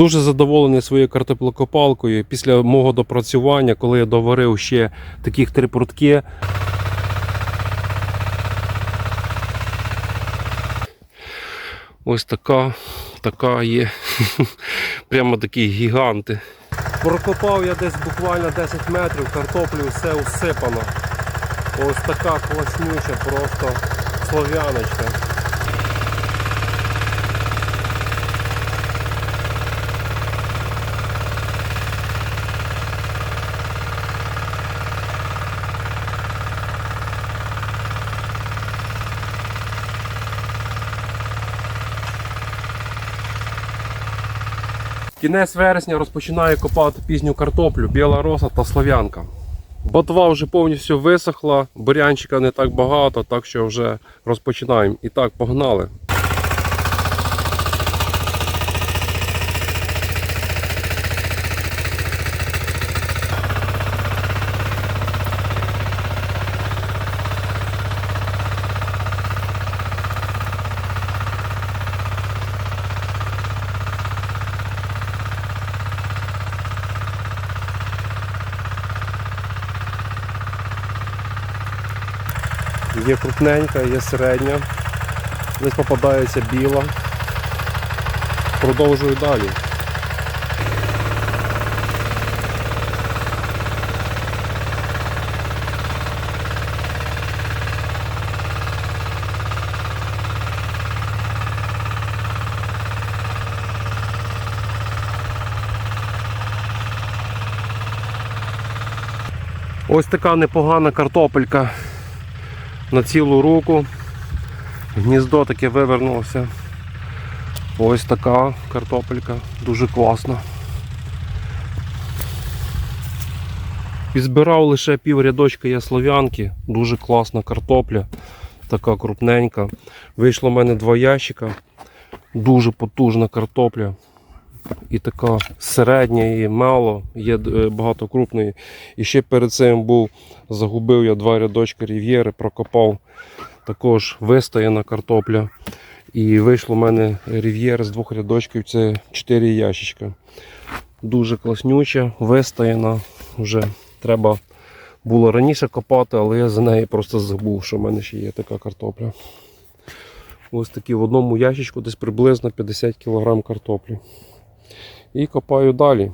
Дуже задоволений своєю картоплокопалкою. Після мого допрацювання, коли я доварив ще таких три прутки. Ось така, така є. Прямо такі гіганти. Прокопав я десь буквально 10 метрів, картоплю все усипано. Ось така класнюча, просто слов'яночка. Кінець вересня розпочинаю копати пізню картоплю, біла роса та слав'янка. Ботва вже повністю висохла, бурянчика не так багато, так що вже розпочинаємо. І так, погнали. Є крупненька, є середня. Десь попадається біла. Продовжую далі. Ось така непогана картопелька на цілу руку. Гніздо таке вивернулося. Ось така картопелька, дуже класна. Підзбирав лише пів рядочка я слов'янки, дуже класна картопля, така крупненька. Вийшло в мене два ящика, дуже потужна картопля. І така середня, і мало, є е, багато крупної. І ще перед цим був, загубив я два рядочки рів'єри, прокопав також вистояна картопля. І вийшло в мене рів'єр з двох рядочків, це 4 ящичка. Дуже класнюча, вистояна. Вже треба було раніше копати, але я за неї просто забув, що в мене ще є така картопля. Ось такі в одному ящичку десь приблизно 50 кг картоплі. І копаю далі.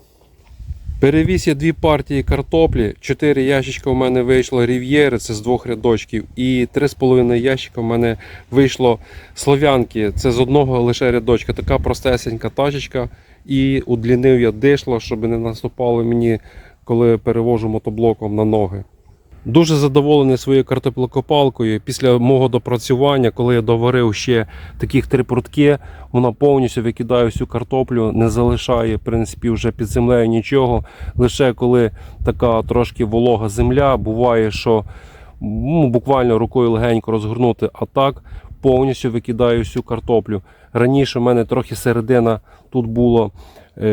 Перевіз я дві партії картоплі. 4 ящичка у мене вийшло рів'єри, це з двох рядочків. І 3,5 ящика у мене вийшло слов'янки. Це з одного лише рядочка. Така простесенька тачечка. І удлінив я дишло, щоб не наступало мені, коли перевожу мотоблоком на ноги. Дуже задоволений своєю картоплокопалкою. Після мого допрацювання, коли я доварив ще таких три прутки, вона повністю викидає всю картоплю, не залишає в принципі вже під землею нічого. Лише коли така трошки волога земля, буває, що ну, буквально рукою легенько розгорнути, а так повністю викидаю всю картоплю. Раніше в мене трохи середина тут було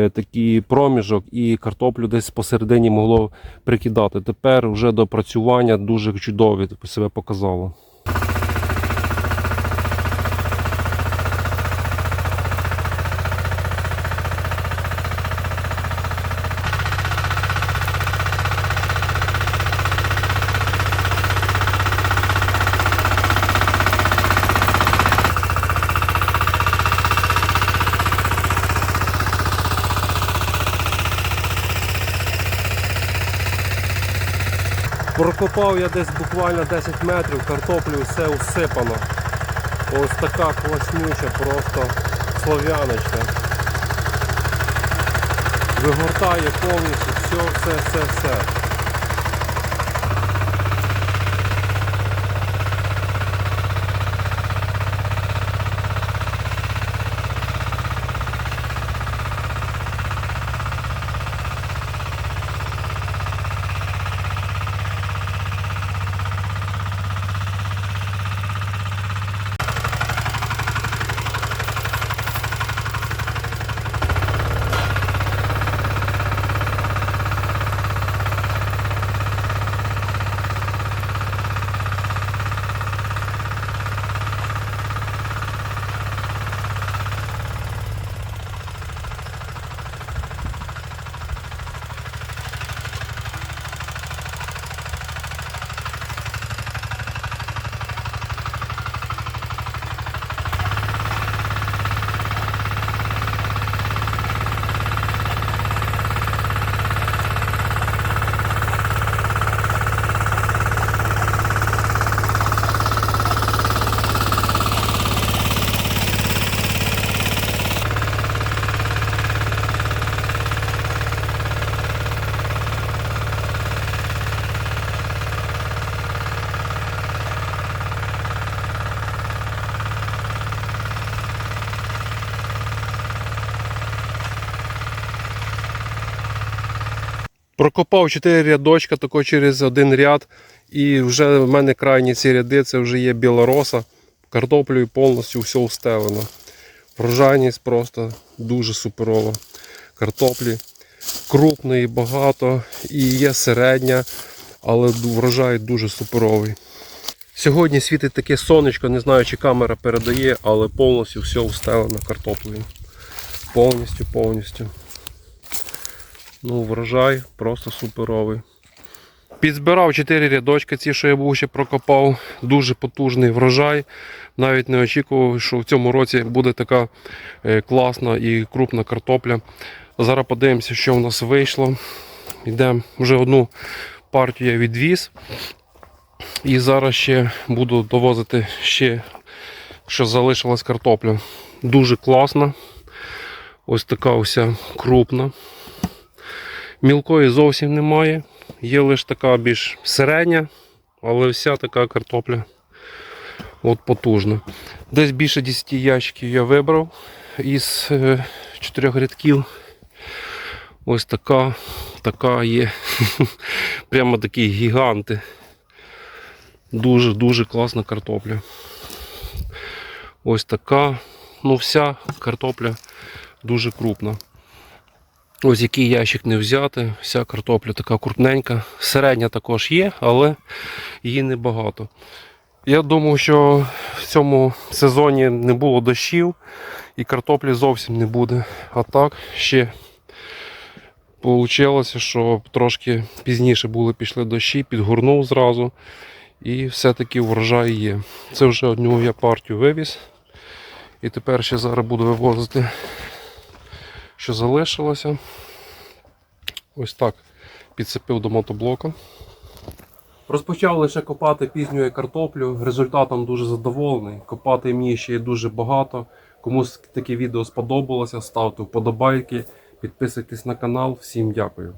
такий проміжок, і картоплю десь посередині могло прикидати. Тепер вже допрацювання дуже чудові себе показало. Прокопав я десь буквально 10 метрів, картоплю все усипано. Ось така класнюча, просто слов'яночка. Вигортає повністю все, все, все, все. Прокопав 4 рядочка, тако через один ряд. І вже в мене крайні ці ряди це вже є білороса. Картоплею повністю все устелено. Врожайність просто дуже суперова. Картоплі крупної багато і є середня, але врожай дуже суперовий. Сьогодні світить таке сонечко, не знаю, чи камера передає, але повністю все устелено картоплею. Повністю, повністю. Ну, врожай просто суперовий. Підзбирав 4 рядочки, ці, що я був ще прокопав. Дуже потужний врожай. Навіть не очікував, що в цьому році буде така е, класна і крупна картопля. Зараз подивимося, що в нас вийшло. Йдемо вже одну партію я відвіз. І зараз ще буду довозити ще, що залишилась картопля. Дуже класна. Ось така ось крупна. Мілкої зовсім немає. Є лише така більш середня, але вся така картопля от потужна. Десь більше 10 ящиків я вибрав із е, чотирьох рядків. Ось така, така є. Прямо такі гіганти. Дуже-дуже класна картопля. Ось така. Ну, вся картопля дуже крупна. Ось який ящик не взяти, вся картопля така крупненька. Середня також є, але її небагато. Я думав, що в цьому сезоні не було дощів і картоплі зовсім не буде. А так ще вийшло, що трошки пізніше були пішли дощі, підгорнув зразу. І все-таки врожай є. Це вже одну я партію вивіз. І тепер ще зараз буду вивозити, що залишилося. Ось так підсипив до мотоблока. Розпочав лише копати пізньою картоплю. Результатом дуже задоволений. Копати мені ще є дуже багато. Комусь таке відео сподобалося, ставте вподобайки, підписуйтесь на канал. Всім дякую.